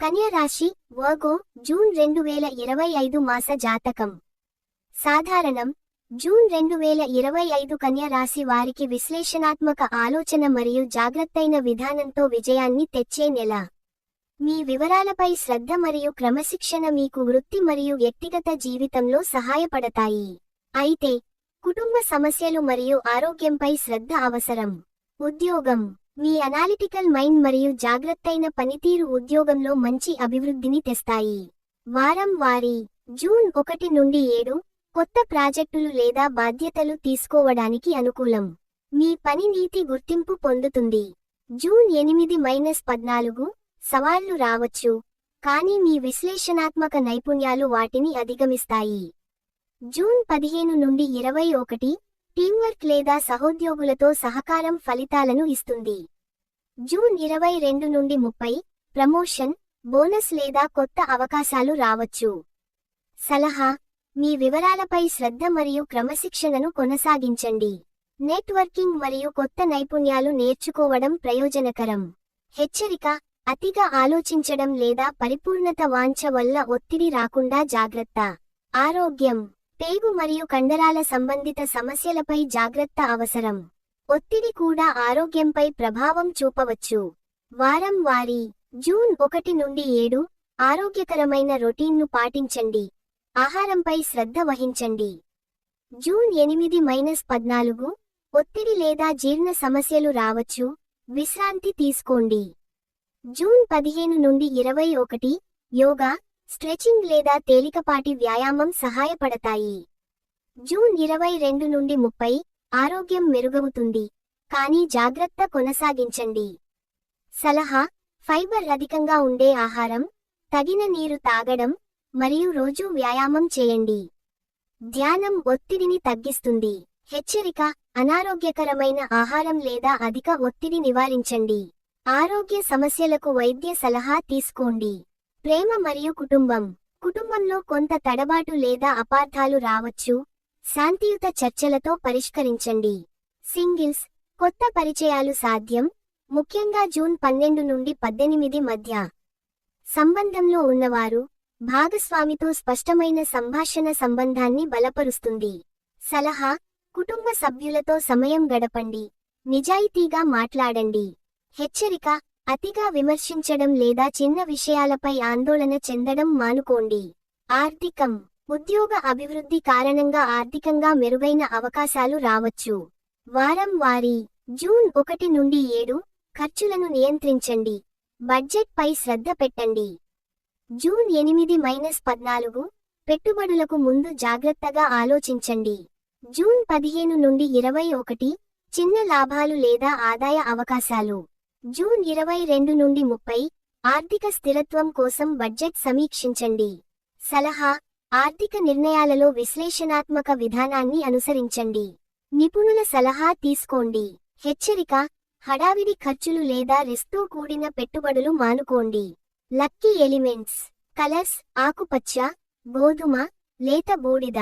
కన్యరాశి Virgo June రెండు వేల ఇరవై ఐదు మాస జాతకం. సాధారణం జూన్ రెండు వేల ఇరవై ఐదు కన్యరాశి వారికి విశ్లేషణాత్మక ఆలోచన మరియు జాగ్రత్తైన విధానంతో విజయాన్ని తెచ్చే నెల. మీ వివరాలపై శ్రద్ధ మరియు క్రమశిక్షణ మీకు వృత్తి మరియు వ్యక్తిగత జీవితంలో సహాయపడతాయి. అయితే కుటుంబ సమస్యలు మరియు ఆరోగ్యంపై శ్రద్ధ అవసరం. ఉద్యోగం మీ అనాలిటికల్ మైండ్ మరియు జాగ్రత్తైన పనితీరు ఉద్యోగంలో మంచి అభివృద్ధిని తెస్తాయి. వారం వారి జూన్ ఒకటి నుండి ఏడు కొత్త ప్రాజెక్టులు లేదా బాధ్యతలు తీసుకోవడానికి అనుకూలం. మీ పని నీతి గుర్తింపు పొందుతుంది. జూన్ ఎనిమిది మైనస్ పద్నాలుగు సవాళ్ళు రావచ్చు. కానీ మీ విశ్లేషణాత్మక నైపుణ్యాలు వాటిని అధిగమిస్తాయి. జూన్ పదిహేను నుండి ఇరవై ఒకటి టీంవర్క్ లేదా సహోద్యోగులతో సహకారం ఫలితాలను ఇస్తుంది. జూన్ ఇరవై రెండు నుండి ముప్పై ప్రమోషన్ బోనస్ లేదా కొత్త అవకాశాలు రావచ్చు. సలహా మీ వివరాలపై శ్రద్ధ మరియు క్రమశిక్షణను కొనసాగించండి. నెట్వర్కింగ్ మరియు కొత్త నైపుణ్యాలు నేర్చుకోవడం ప్రయోజనకరం. హెచ్చరిక అతిగా ఆలోచించడం లేదా పరిపూర్ణత వాంఛ వల్ల ఒత్తిడి రాకుండా జాగ్రత్త. ఆరోగ్యం పేగు మరియు కండరాల సంబంధిత సమస్యలపై జాగ్రత్త అవసరం. ఒత్తిడి కూడా ఆరోగ్యంపై ప్రభావం చూపవచ్చు. వారం వారి జూన్ ఒకటి నుండి ఏడు ఆరోగ్యకరమైన రొటీన్ను పాటించండి. ఆహారంపై శ్రద్ధ వహించండి. జూన్ ఎనిమిది మైనస్ పద్నాలుగు ఒత్తిడి లేదా జీర్ణ సమస్యలు రావచ్చు విశ్రాంతి తీసుకోండి. జూన్ పదిహేను నుండి ఇరవై ఒకటి యోగా స్ట్రెచింగ్ లేదా తేలికపాటి వ్యాయామం సహాయపడతాయి. జూన్ ఇరవై రెండు నుండి ముప్పై ఆరోగ్యం మెరుగవుతుంది. కానీ జాగ్రత్త కొనసాగించండి. సలహా ఫైబర్ అధికంగా ఉండే ఆహారం తగిన నీరు తాగడం మరియు రోజూ వ్యాయామం చేయండి. ధ్యానం ఒత్తిడిని తగ్గిస్తుంది. హెచ్చరిక అనారోగ్యకరమైన ఆహారం లేదా అధిక ఒత్తిడి నివారించండి. ఆరోగ్య సమస్యలకు వైద్య సలహా తీసుకోండి. ప్రేమ మరియు కుటుంబం. కుటుంబంలో కొంత తడబాటు లేదా అపార్థాలు రావచ్చు శాంతియుత చర్చలతో పరిష్కరించండి. సింగిల్స్ కొత్త పరిచయాలు సాధ్యం. ముఖ్యంగా జూన్ పన్నెండు నుండి పద్దెనిమిది మధ్య. సంబంధంలో ఉన్నవారు భాగస్వామితో స్పష్టమైన సంభాషణ సంబంధాన్ని బలపరుస్తుంది. సలహా కుటుంబ సభ్యులతో సమయం గడపండి. నిజాయితీగా మాట్లాడండి. హెచ్చరిక అతిగా విమర్శించడం లేదా చిన్న విషయాలపై ఆందోళన చెందడం మానుకోండి. ఆర్థికం. ఉద్యోగ అభివృద్ధి కారణంగా ఆర్థికంగా మెరుగైన అవకాశాలు రావచ్చు. వారం వారీ జూన్ ఒకటి నుండి ఏడు ఖర్చులను నియంత్రించండి. బడ్జెట్ పై శ్రద్ధ పెట్టండి. జూన్ ఎనిమిది మైనస్ పద్నాలుగు పెట్టుబడులకు ముందు జాగ్రత్తగా ఆలోచించండి. జూన్ పదిహేను నుండి ఇరవై ఒకటి చిన్న లాభాలు లేదా ఆదాయ అవకాశాలు. జూన్ ఇరవై రెండు నుండి ముప్పై ఆర్థిక స్థిరత్వం కోసం బడ్జెట్ సమీక్షించండి. సలహా ఆర్థిక నిర్ణయాలలో విశ్లేషణాత్మక విధానాన్ని అనుసరించండి. నిపుణుల సలహా తీసుకోండి. హెచ్చరిక హడావిడి ఖర్చులు లేదా రిస్క్తో కూడిన పెట్టుబడులు మానుకోండి. లక్కీ ఎలిమెంట్స్ కలర్స్ ఆకుపచ్చ గోధుమ లేత బూడిద.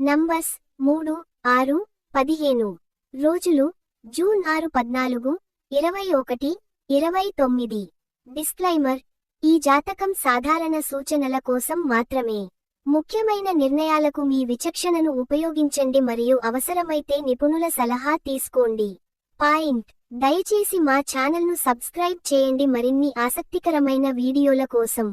నంబర్స్ మూడు ఆరు పదిహేను. రోజులు జూన్ ఆరు పద్నాలుగు ఇరవై ఒకటి ఇరవై తొమ్మిది. డిస్క్లైమర్ ఈ జాతకం సాధారణ సూచనల కోసం మాత్రమే. ముఖ్యమైన నిర్ణయాలకు మీ విచక్షణను ఉపయోగించండి మరియు అవసరమైతే నిపుణుల సలహా తీసుకోండి. పాయింట్. దయచేసి మా ఛానల్ను సబ్స్క్రైబ్ చేయండి మరిన్ని ఆసక్తికరమైన వీడియోల కోసం.